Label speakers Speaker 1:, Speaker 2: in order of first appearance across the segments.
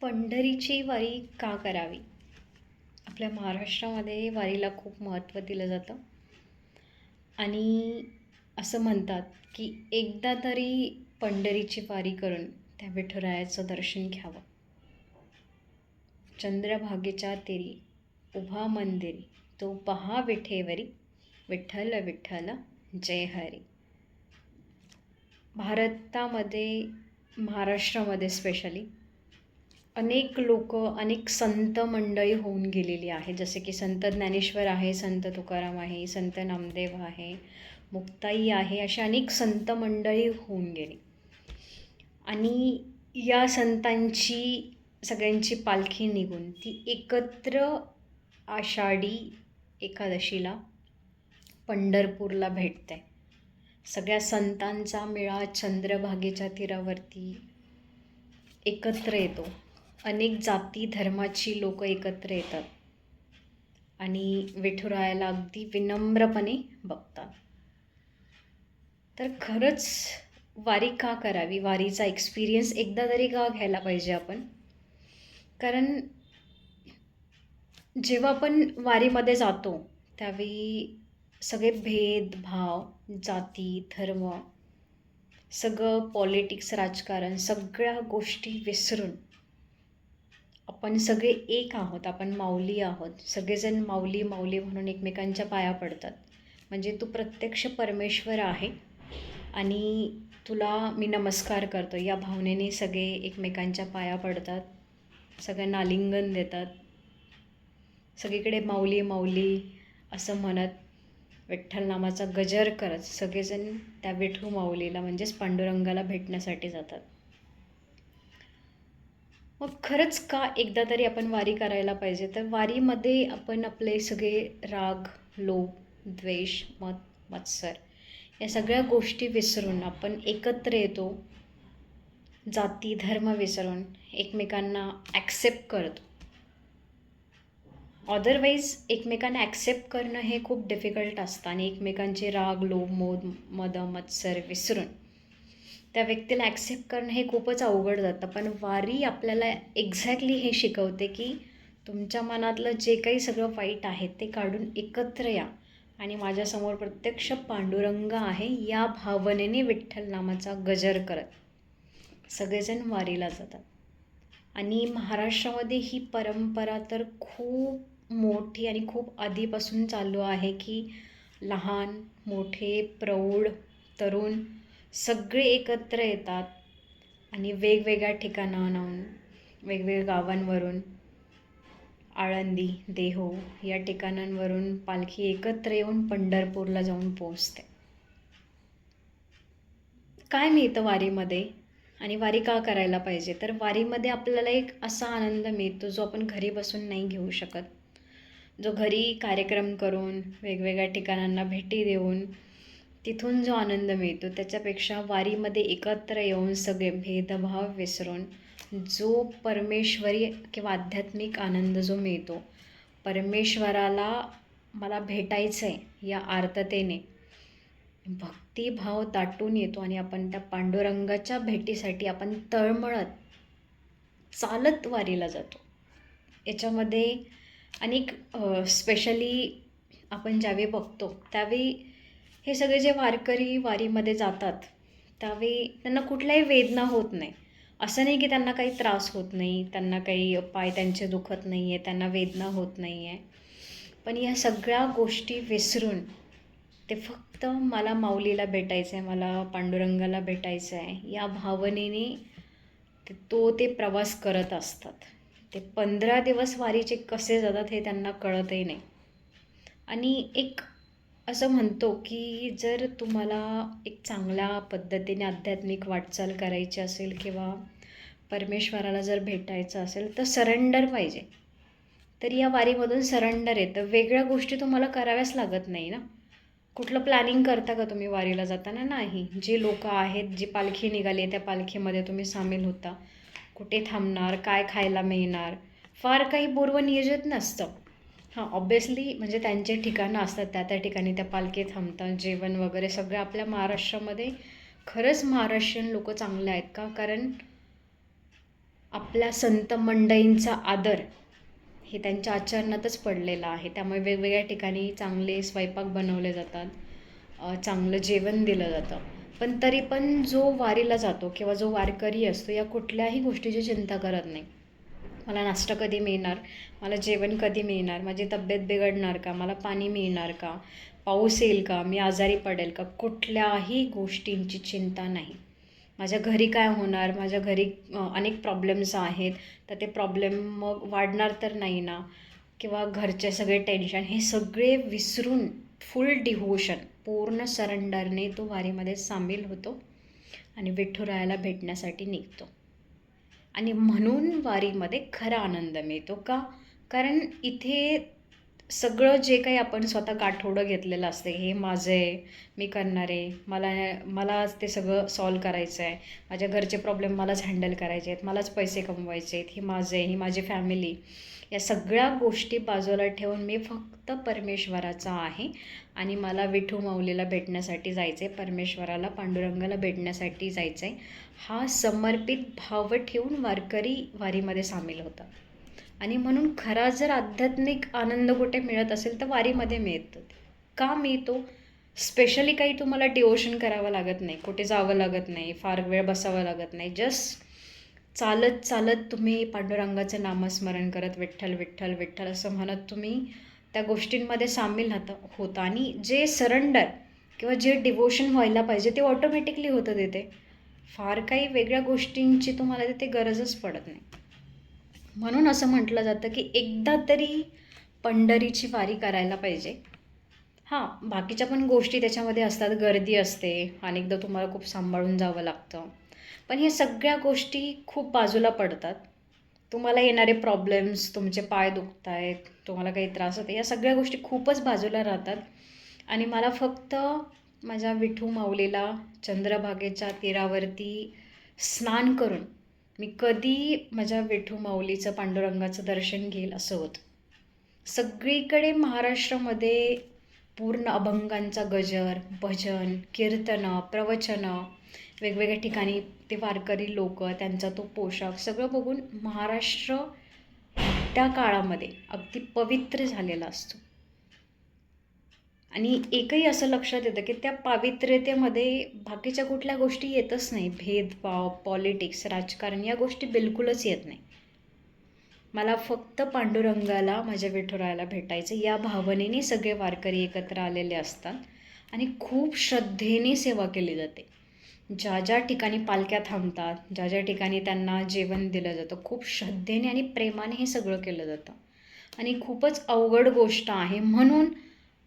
Speaker 1: पंढरीची वारी का करावी? आपल्या महाराष्ट्रामध्ये वारीला खूप महत्त्व दिलं जातं. आणि असं म्हणतात की एकदा तरी पंढरीची वारी करून त्या विठुरायाचं दर्शन घ्यावं. चंद्रभागेच्या तेरी उभा मंदिरी तो पहा विठेवरी विठ्ठल विठ्ठल जय हरी. भारतामध्ये महाराष्ट्रामध्ये स्पेशली अनेक लोक अनेक संत मंडळी होऊन गेलेली आहे. जसे की संत ज्ञानेश्वर आहे संत तुकाराम आहे संत नामदेव आहे मुक्ताई आहे अशा अनेक संत मंडळी होऊन गेली. आणि या संतांची सगळ्यांची पालखी निघून ती एकत्र आषाढी एकादशीला पंढरपूरला भेटते. सगळ्या संतांचा मेळा चंद्रभागेच्या तीरावरती एकत्र येतो. अनेक जाती धर्माची लोक एकत्र येतात आणि विठुरायाला अगदी विनम्रपणे बघतात. तर खरंच वारी का करावी? वारीचा एक्सपिरियन्स एकदा तरी का घ्यायला पाहिजे आपण? कारण जेव्हा आपण वारीमध्ये जातो त्यावेळी सगळे भेदभाव जाती धर्म सगळं पॉलिटिक्स राजकारण सगळ्या गोष्टी विसरून आपण सगळे एक आहोत आपण माऊली आहोत. सगळेजण माऊली माऊली म्हणून एकमेकांच्या पाया पडतात. म्हणजे तू प्रत्यक्ष परमेश्वर आहे आणि तुला मी नमस्कार करतो. या भावनेने सगळे एकमेकांच्या पाया पडतात सगळ्यांना आलिंगन देतात. सगळीकडे माऊली माऊली असं म्हणत विठ्ठल नामाचा गजर करत सगळेजण त्या विठू माऊलीला म्हणजेच पांडुरंगाला भेटण्यासाठी जातात. मग खरंच का एकदा तरी आपण वारी करायला पाहिजे? तर वारीमध्ये आपण आपले सगळे राग लोभ द्वेष मत मत्सर या सगळ्या गोष्टी विसरून आपण एकत्र येतो. जाती धर्म विसरून एकमेकांना ॲक्सेप्ट करतो. अदरवाईज एकमेकांना ॲक्सेप्ट करणं हे खूप डिफिकल्ट असतं आणि एकमेकांचे राग लोभ मोद मद मत्सर विसरून त्या व्यक्तीला ॲक्सेप्ट करणं हे खूपच अवघड जातं. पण वारी आपल्याला एक्झॅक्टली हे शिकवते की तुमच्या मनातलं जे काही सगळं वाईट आहे ते काढून एकत्र या. आणि माझ्यासमोर प्रत्यक्ष पांडुरंग आहे या भावनेने विठ्ठल नामाचा गजर करत. सगळेजण वारीला जातात. आणि महाराष्ट्रामध्ये ही परंपरा तर खूप मोठी आणि खूप आधीपासून चालू आहे की लहान मोठे प्रौढ तरुण सगळे एकत्र येतात आणि वेगवेगळ्या ठिकाणाहून वेगवेगळ्या गावांवरून आळंदी देहो या ठिकाणांवरून पालखी एकत्र येऊन पंढरपूरला जाऊन पोचते काय मिळतं वारीमध्ये? आणि वारी का करायला पाहिजे? तर वारीमध्ये आपल्याला एक असा आनंद मिळतो जो आपण घरी बसून नाही घेऊ शकत. जो घरी कार्यक्रम करून वेगवेगळ्या ठिकाणांना भेटी देऊन तिथून जो आनंद मिळतो त्याच्यापेक्षा वारीमध्ये एकत्र येऊन सगळे भेदभाव विसरून जो परमेश्वरी किंवा आध्यात्मिक आनंद जो मिळतो परमेश्वराला मला भेटायचं आहे या आर्ततेने. भक्तिभाव दाटून येतो आणि आपण त्या पांडुरंगाच्या भेटीसाठी आपण तळमळत चालत वारीला जातो. याच्यामध्ये अनेक स्पेशली आपण ज्यावेळी बघतो त्यावेळी हे सगळे जे वारकरी वारीमध्ये जातात त्यावेळी त्यांना कुठल्याही वेदना होत नाही. असं नाही की त्यांना काही त्रास होत नाही त्यांना काही पाय त्यांचे दुखत नाही आहे त्यांना वेदना होत नाही आहे पण या सगळ्या गोष्टी विसरून ते फक्त मला माऊलीला भेटायचं आहे मला पांडुरंगाला भेटायचं आहे या भावनेने ते तो ते प्रवास करत असतात. ते पंधरा दिवस वारीचे कसे जातात हे त्यांना कळतही नाही. आणि एक असं म्हणतो की जर तुम्हाला एक चांगल्या पद्धतीने आध्यात्मिक वाटचाल करायची असेल किंवा परमेश्वराला जर भेटायचं असेल तर सरेंडर पाहिजे. तर या वारीमधून सरेंडर येतं वेगळ्या गोष्टी तुम्हाला कराव्याच लागत नाही ना? कुठलं प्लॅनिंग करता का तुम्ही वारीला जाताना? नाही. जे लोक आहेत जी पालखी निघाली आहे त्या पालखीमध्ये तुम्ही सामील होता. कुठे थांबणार? काय खायला मिळणार? फार काही पूर्वनियोजित नसतं. हां ऑब्वियसली म्हणजे त्यांचे ठिकाणं असतात त्या त्या ठिकाणी त्या पालखी थांबतात जेवण वगैरे सगळं आपल्या महाराष्ट्रामध्ये. खरंच महाराष्ट्रीयन लोक चांगले आहेत का? कारण आपल्या संत मंडईंचा आदर हे त्यांच्या आचरणातच पडलेलं आहे. त्यामुळे वेगवेगळ्या ठिकाणी चांगले स्वयंपाक बनवले जातात चांगलं जेवण दिलं जातं. पण तरी पण जो वारीला जातो किंवा जो वारकरी असतो या कुठल्याही गोष्टीची चिंता करत नाही. मला नाश्ता कधी मिळणार? मला जेवण कधी मिळणार? माझी तब्येत बिघडणार का? मला पाणी मिळणार का? पाऊस येईल का? मी आजारी पडेल का? कुठल्याही गोष्टींची चिंता नाही. माझ्या घरी काय होणार? माझ्या घरी अनेक प्रॉब्लेम्स आहेत. तर ते प्रॉब्लेम मग वाढणार तर नाही ना? किंवा घरचे सगळे टेन्शन हे सगळे विसरून फुल डिव्होशन पूर्ण सरेंडरने तो वारीमध्ये सामील होतो आणि विठ्ठुरायाला भेटण्यासाठी निघतो. आणि म्हणून वारीमध्ये खरा आनंद मिळतो का? कारण इथे सगळं जे काही आपण स्वतः गाठोडं घेतलेलं असते हे माझं आहे मी करणार आहे मला मला ते सगळं सॉल्व करायचं आहे. माझ्या घरचे प्रॉब्लेम मलाच हँडल करायचे आहेत मलाच पैसे कमवायचे आहेत हे माझं आहे ही माझी फॅमिली या सगळ्या गोष्टी बाजूला ठेवून मी फक्त परमेश्वराचा आहे आणि मला विठू माऊलीला भेटण्यासाठी जायचं आहे परमेश्वराला पांडुरंगाला भेटण्यासाठी जायचं आहे हा समर्पित भाव ठेवून वारकरी वारीमध्ये सामील होतात. आणि म्हणून खरा जर आध्यात्मिक आनंद कुठे मिळत असेल तर वारीमध्ये मिळतं. का मिळतो? स्पेशली काही तुम्हाला डिवोशन करावं लागत नाही. कुठे जावं लागत नाही. फार वेळ बसावं लागत नाही. जस्ट चालत चालत तुम्ही पांडुरंगाचं नामस्मरण करत विठ्ठल विठ्ठल विठ्ठल असं म्हणत तुम्ही त्या गोष्टींमध्ये सामील होता होता. आणि जे सरेंडर किंवा जे डिवोशन व्हायला पाहिजे ते ऑटोमॅटिकली होतं तिथे. फार काही वेगळ्या गोष्टींची तुम्हाला तिथे गरजच पडत नाही. म्हणून असं म्हटलं जातं की एकदा तरी पंढरीची वारी करायला पाहिजे. हां बाकीच्या पण गोष्टी त्याच्यामध्ये असतात. गर्दी असते. अनेकदा तुम्हाला खूप सांभाळून जावं लागतं. पण ह्या सगळ्या गोष्टी खूप बाजूला पडतात. तुम्हाला येणारे प्रॉब्लेम्स तुमचे पाय दुखत आहेत तुम्हाला काही त्रास होते या सगळ्या गोष्टी खूपच बाजूला राहतात. आणि मला फक्त माझ्या विठू माऊलीला चंद्रभागेच्या तीरावरती स्नान करून मी कधी माझ्या विठू माऊलीचं पांडुरंगाचं दर्शन घेईल असं होतं. सगळीकडे महाराष्ट्रामध्ये पूर्ण अभंगांचा गजर भजन कीर्तनं प्रवचनं वेगवेगळ्या ठिकाणी ते वारकरी लोक त्यांचा तो पोशाख सगळं बघून महाराष्ट्र त्या काळामध्ये अगदी पवित्र झालेला असतो. आणि एकही असं लक्षात येतं की त्या पावित्र्यतेमध्ये बाकीच्या कुठल्या गोष्टी येतच नाही. भेदभाव पॉलिटिक्स राजकारण या गोष्टी बिलकुलच येत नाही. मला फक्त पांडुरंगाला माझ्या विठुरायाला भेटायचं या भावनेने सगळे वारकरी एकत्र आलेले असतात आणि खूप श्रद्धेने सेवा केली जाते. ज्या ज्या ठिकाणी पालख्या थांबतात ज्या ज्या ठिकाणी त्यांना जेवण दिलं जातं खूप श्रद्धेने आणि प्रेमाने हे सगळं केलं जातं. आणि खूपच अवघड गोष्ट आहे म्हणून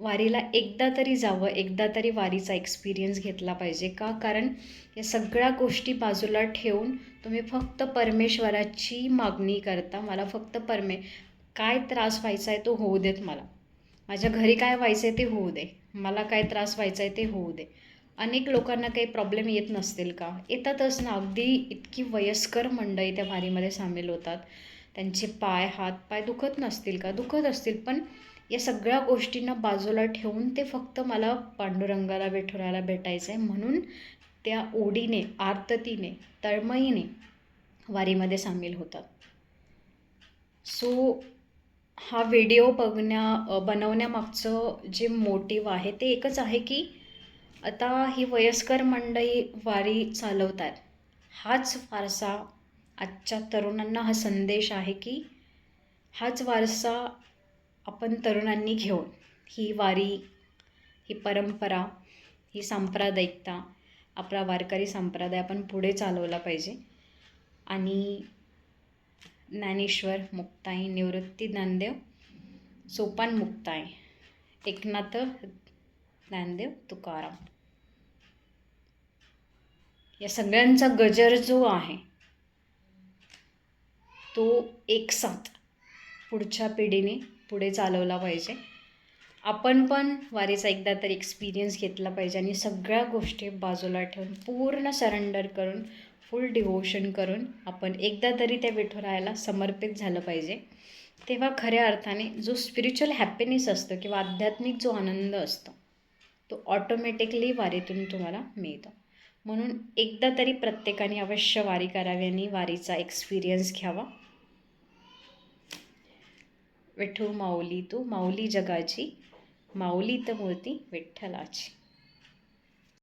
Speaker 1: वारीला एकदा तरी जावं एकदा तरी वारीचा एक्सपिरियन्स घेतला पाहिजे. का? कारण या सगळ्या गोष्टी बाजूला ठेवून तुम्ही फक्त परमेश्वराची मागणी करता. मला फक्त परमे काय त्रास व्हायचा आहे तो होऊ देत मला. माझ्या घरी काय व्हायचं आहे ते होऊ दे. मला काय त्रास व्हायचा आहे ते होऊ दे. अनेक लोकांना काही प्रॉब्लेम येत नसतील का? येतातच ना. अगदी इतकी वयस्कर मंडळी त्या वारीमध्ये सामील होतात. त्यांचे पाय हात पाय दुखत नसतील का? दुखत असतील. पण या सगळ्या गोष्टींना बाजूला ठेवून ते फक्त मला पांडुरंगाला विठुराला भेटायचं आहे म्हणून त्या ओढीने आर्ततीने तळमळीने वारीमध्ये सामील होतात. सो हा व्हिडिओ बघण्या बनवण्यामागचं जे मोटिव आहे ते एकच आहे की आता ही वयस्कर मंडळी वारी चालवत आहेत हाच वारसा आजच्या तरुणांना हा संदेश आहे की हाच वारसा आपण तरुणांनी घेऊन ही वारी ही परंपरा ही सांप्रदायिकता आपला वारकरी संप्रदाय आपण पुढे चालवला पाहिजे. आणि ज्ञानेश्वर मुक्ताई निवृत्ती ज्ञानदेव सोपान मुक्ताई एकनाथ ज्ञानदेव तुकाराम. या सगळ्यांचा गजर जो आहे तो एकसाथ पुढच्या पिढीने पुढे चालवला पाहिजे. आपण पण वारीचा एकदा तरी एक्सपिरियन्स घेतला पाहिजे आणि सगळ्या गोष्टी बाजूला ठेवून पूर्ण सरेंडर करून फुल डिवोशन करून आपण एकदा तरी त्या विठुरायाला समर्पित झालं पाहिजे. तेव्हा खऱ्या अर्थाने जो स्पिरिच्युअल हॅपीनेस असतो किंवा आध्यात्मिक जो आनंद असतो तो ऑटोमॅटिकली वारीतून तुम्हाला मिळतो. म्हणून एकदा तरी प्रत्येकाने अवश्य वारी करावी आणि वारीचा एक्सपिरियन्स घ्यावा. विठू माऊली तू माऊली जगाची माऊली तर मूर्ती विठ्ठलाची.